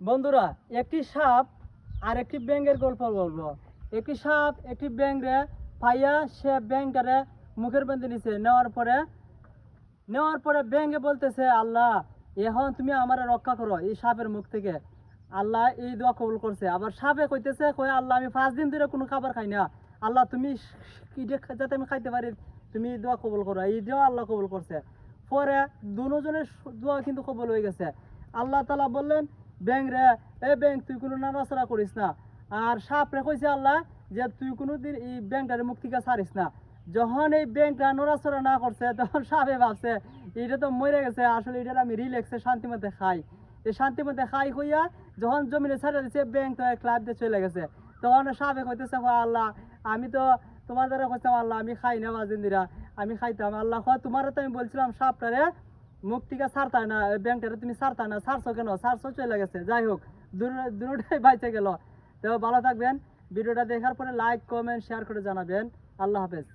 বন্ধুরা, একটি সাপ আর একটি ব্যাঙের গল্প বলব। একটি সাপ, একটি ব্যাঙরে পাইয়া সে ব্যাঙটারে মুখের বেঁধে নিছে। নেওয়ার পরে নেওয়ার পরে ব্যাঙে বলতেছে, আল্লাহ, এখন তুমি আমার রক্ষা করো এই সাপের মুখ থেকে। আল্লাহ এই দোয়া কবুল করছে। আবার সাপে কইতেছে, কই আল্লাহ, আমি পাঁচ দিন ধরে কোনো খাবার খাই না। আল্লাহ, তুমি যাতে আমি খাইতে পারি, তুমি দোয়া কবুল করো। এই দোয়া আল্লাহ কবুল করছে। পরে দুজনের দোয়া কিন্তু কবুল হয়ে গেছে। আল্লাহ তালা বললেন ব্যাং রে, এ ব্যাং তুই কোনো নাড়াচাড়া করিস না। আর সাপ রে কইছে আল্লাহ যে তুই কোনো দিন এই ব্যাংটারে মুখ থেকে ছাড়িস না। যখন এই ব্যাংকটা নড়াচড়া না করছে, তখন সাপে ভাবছে এটা তো মরে গেছে, আসলে এটা আমি রিল্যাক্সে শান্তি মধ্যে খাই। এই শান্তি মধ্যে খাই হইয়া যখন জমিনে ছাড়া দিচ্ছে ব্যাংক তো ক্লাব দিয়ে চলে গেছে। তখন সাপে কইতেছে "ও আল্লাহ, আমি তো তোমার দ্বারা কইতাম, আল্লাহ, আমি খাই না, বাজিন্দিরা, আমি খাইতাম। আল্লাহ তোমারও তো আমি বলছিলাম, সাপটারে মুখ থেকে ছাড়তা না? ব্যাংকটারে তুমি ছাড়তা না? সারছো কেন? সারছো চলে গেছে। যাই হোক দুটাই বাইচে গেল। তো ভালো থাকবেন। ভিডিওটা দেখার পরে লাইক কমেন্ট শেয়ার করে জানাবেন। আল্লাহ হাফেজ।